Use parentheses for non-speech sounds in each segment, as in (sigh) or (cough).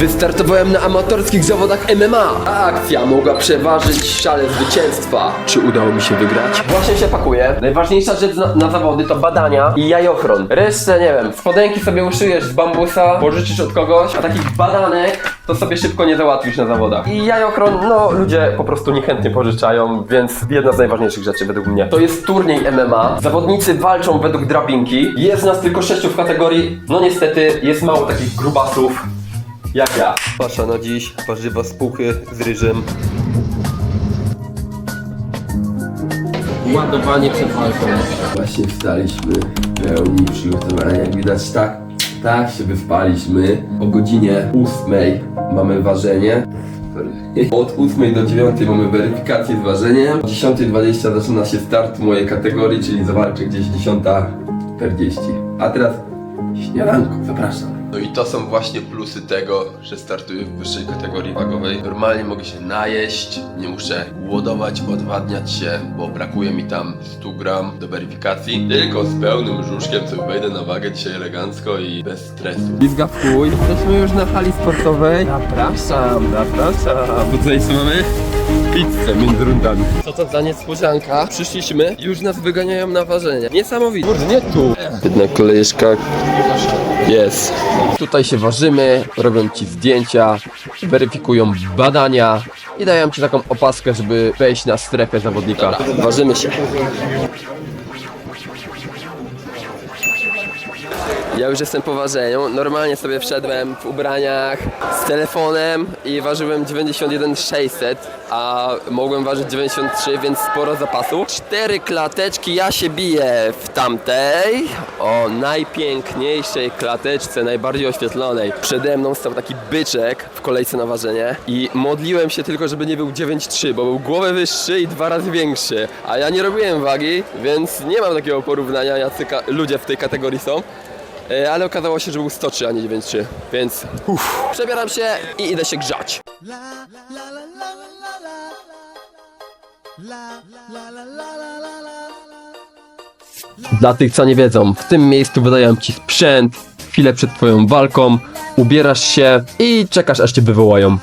Wystartowałem na amatorskich zawodach MMA, a akcja mogła przeważyć szale zwycięstwa. Czy udało mi się wygrać? Właśnie się pakuję. Najważniejsza rzecz na, na zawody to badania i jajochron. Resztę, nie wiem, spodenki sobie uszyjesz z bambusa, pożyczysz od kogoś, a takich badanek to sobie szybko nie załatwisz na zawodach. I jajochron, no ludzie po prostu niechętnie pożyczają, więc jedna z najważniejszych rzeczy według mnie. To jest turniej MMA. Zawodnicy walczą według drabinki. Jest nas tylko sześciu w kategorii. No niestety jest mało takich grubasów jak ja. Pasza na dziś, warzywa z puchy z ryżem. Ładowanie przed walką. Właśnie wstaliśmy pełni przygotowania, jak widać tak, tak się wyspaliśmy. O godzinie 8 mamy ważenie. Od 8 do 9 mamy weryfikację z ważeniem. O 10.20 zaczyna się start mojej kategorii, czyli zawalczę gdzieś 10.40. A teraz śniadanko, zapraszam. No i to są właśnie plusy tego, że startuję w wyższej kategorii wagowej. Normalnie mogę się najeść, nie muszę głodować, odwadniać się, bo brakuje mi tam 100 gram do weryfikacji. Tylko z pełnym brzuszkiem sobie wejdę na wagę dzisiaj elegancko i bez stresu. Pizga w chuj. Jesteśmy już na hali sportowej. Zapraszam, zapraszam. Tutaj co mamy? Pizzę między rundami. Co to za niespodzianka? Przyszliśmy, już nas wyganiają na ważenie. Niesamowite. Kurde, nie tu. Jedna kolejeczka. Jest. Tutaj się ważymy, robią ci zdjęcia, weryfikują badania i dają ci taką opaskę, żeby wejść na strefę zawodnika. Ważymy się. Ja już jestem po ważeniu. Normalnie sobie wszedłem w ubraniach z telefonem i ważyłem 91,600, a mogłem ważyć 93, więc sporo zapasu. Cztery klateczki, ja się biję w tamtej, o najpiękniejszej klateczce, najbardziej oświetlonej. Przede mną stał taki byczek w kolejce na ważenie i modliłem się tylko, żeby nie był 9,3, bo był głowę wyższy i dwa razy większy, a ja nie robiłem wagi, więc nie mam takiego porównania, jacy ludzie w tej kategorii są. E, ale okazało się, że był 103, a nie 93, więc uff. Przebieram się i idę się grzać. Dla tych, co nie wiedzą, w tym miejscu wydają ci sprzęt, chwilę przed twoją walką, ubierasz się i czekasz, aż cię wywołają.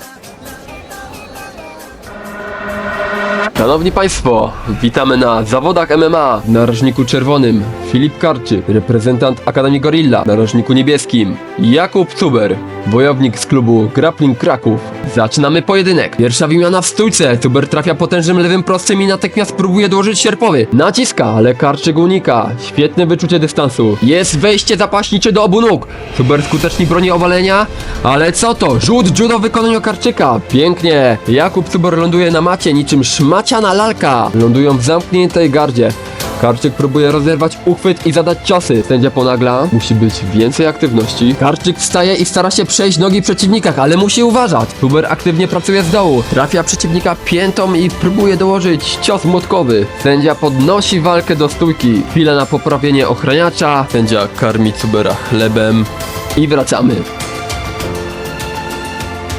Szanowni Państwo, witamy na zawodach MMA. W narożniku czerwonym Filip Karczyk, reprezentant Akademii Gorilla. Narożniku niebieskim Jakub Cuber, wojownik z klubu Grappling Kraków. Zaczynamy pojedynek. Pierwsza wymiana w stójce. Cuber trafia potężnym lewym prostym i natychmiast próbuje dołożyć sierpowy. Naciska, ale Karczyk unika. Świetne wyczucie dystansu. Jest wejście zapaśnicze do obu nóg. Cuber skutecznie broni obalenia, ale co to? Rzut judo w Karczyka. Pięknie. Jakub Cuber ląduje na macie niczym szmaciana lalka. Lądują w zamkniętej gardzie. Karczyk próbuje rozerwać uchwyt i zadać ciosy. Sędzia ponagla. Musi być więcej aktywności. Karczyk wstaje i stara się przejść nogi przeciwnikach, ale musi uważać. Tuber aktywnie pracuje z dołu. Trafia przeciwnika piętą i próbuje dołożyć cios młotkowy. Sędzia podnosi walkę do stójki. Chwila na poprawienie ochraniacza. Sędzia karmi Cubera chlebem. I wracamy.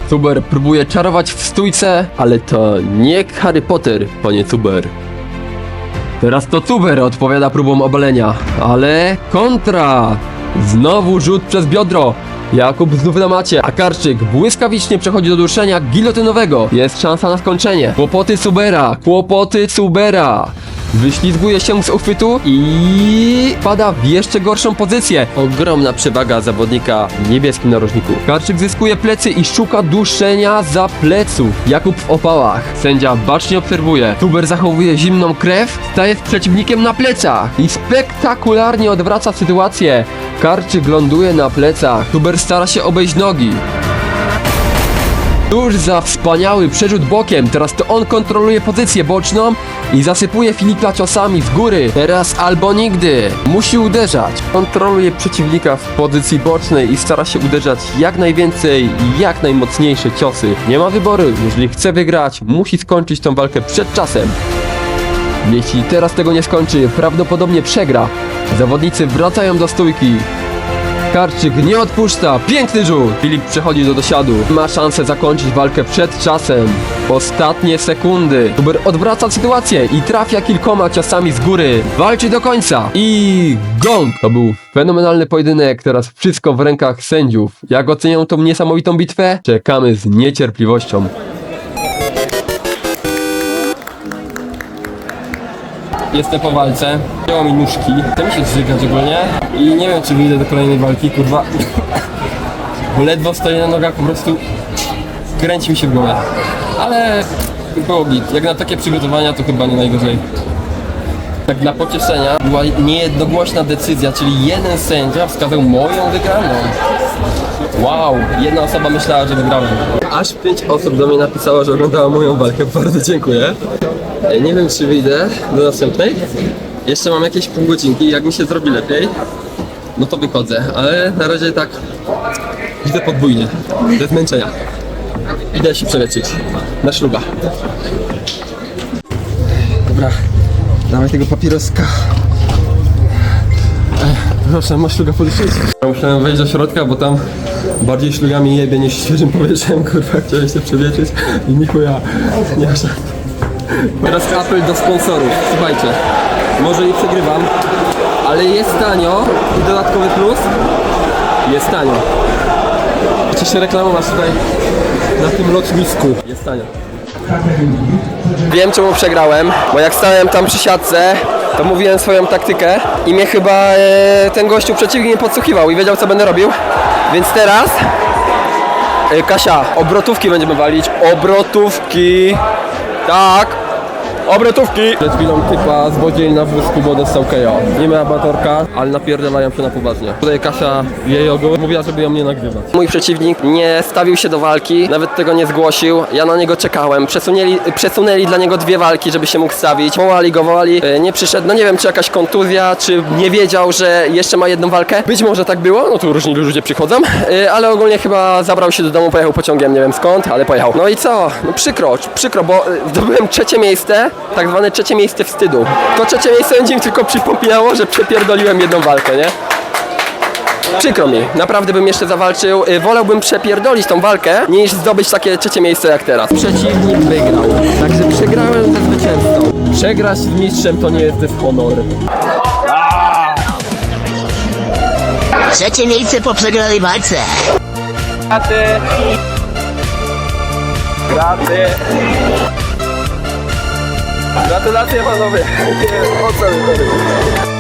Cuber próbuje czarować w stójce, ale to nie Harry Potter, panie Cuber. Teraz to Cuber odpowiada próbą obalenia, ale kontra! Znowu rzut przez biodro. Jakub znów na macie, a Karczyk błyskawicznie przechodzi do duszenia gilotynowego. Jest szansa na skończenie. Kłopoty Cubera, kłopoty Cubera. Wyślizguje się z uchwytu i pada w jeszcze gorszą pozycję. Ogromna przewaga zawodnika w niebieskim narożniku. Karczyk zyskuje plecy i szuka duszenia za pleców. Jakub w opałach. Sędzia bacznie obserwuje. Tuber zachowuje zimną krew, staje z przeciwnikiem na plecach i spektakularnie odwraca sytuację. Karczyk ląduje na plecach. Tuber stara się obejść nogi. Tuż za wspaniały przerzut bokiem, teraz to on kontroluje pozycję boczną i zasypuje Filipa ciosami z góry. Teraz albo nigdy. Musi uderzać. Kontroluje przeciwnika w pozycji bocznej i stara się uderzać jak najwięcej i jak najmocniejsze ciosy. Nie ma wyboru, jeżeli chce wygrać, musi skończyć tą walkę przed czasem. Jeśli teraz tego nie skończy, prawdopodobnie przegra. Zawodnicy wracają do stójki. Karczyk nie odpuszcza, piękny rzut! Filip przechodzi do dosiadu, ma szansę zakończyć walkę przed czasem. Ostatnie sekundy. Tuber odwraca sytuację i trafia kilkoma ciosami z góry. Walczy do końca i gong! To był fenomenalny pojedynek, teraz wszystko w rękach sędziów. Jak ocenią tą niesamowitą bitwę? Czekamy z niecierpliwością. Jestem po walce, wzięło mi nóżki, chcę mi się zżygać ogólnie i nie wiem czy wyjdę do kolejnej walki, kurwa. Bo (laughs) ledwo stoję na nogach, po prostu kręci mi się w głowie. Ale było git. Jak na takie przygotowania to chyba nie najgorzej. Tak dla pocieszenia była niejednogłośna decyzja, czyli jeden sędzia wskazał moją wygraną. Wow, jedna osoba myślała, że wygrałem. Aż pięć osób do mnie napisało, że oglądała moją walkę. (laughs) Bardzo dziękuję. E, Nie wiem, czy wyjdę do następnej. Jeszcze mam jakieś pół godzinki. Jak mi się zrobi lepiej, no to wychodzę. Ale na razie tak widzę podwójnie. Ze zmęczenia. Idę się przeleczyć. Na szluga. Dobra, dawaj tego papieroska. Proszę, masz szluga policzyć? Musiałem wejść do środka, bo tam bardziej szlugami jebie niż świeżym powietrzem, kurwa, chciałem się przewietrzyć i nikuja, nie ma szans. Teraz apel do sponsorów, słuchajcie, może nie przegrywam, ale jest tanio i dodatkowy plus, jest tanio. Chcę się reklamować tutaj na tym lotnisku. Jest tanio. Wiem czemu przegrałem, bo jak stałem tam przy siatce, to mówiłem swoją taktykę i mnie chyba e, ten gościu przeciwnik nie podsłuchiwał i wiedział co będę robił. Więc teraz e, Kasia, obrotówki będziemy walić. Obrotówki. Tak. Obrotówki! Przed chwilą typa zwodzili na wózku, bo dostał KO. Nie ma amatorka, ale napierdalają się na poważnie. Tutaj Kasia jej ogół mówiła, żeby ją nie nagrywać. Mój przeciwnik nie stawił się do walki, nawet tego nie zgłosił. Ja na niego czekałem. Przesunęli, przesunęli dla niego dwie walki, żeby się mógł stawić. Wołali go, wołali. E, Nie przyszedł. No nie wiem, czy jakaś kontuzja, czy nie wiedział, że jeszcze ma jedną walkę. Być może tak było, no tu różni ludzie przychodzą, E, ale ogólnie chyba zabrał się do domu, pojechał pociągiem, nie wiem skąd, ale pojechał. No i co? No przykro, przykro, bo e, zdobyłem trzecie miejsce, tak zwane trzecie miejsce wstydu. To trzecie miejsce będzie mi tylko przypomniało, że przepierdoliłem jedną walkę, nie? Przykro mi, naprawdę bym jeszcze zawalczył. Y, Wolałbym przepierdolić tą walkę, niż zdobyć takie trzecie miejsce jak teraz. Przeciwnik wygrał, także przegrałem ze zwycięzcą. Przegrać z mistrzem to nie jest deshonor. Trzecie miejsce po przegranej walce. Gratulacje panowie. O co mi chodzi?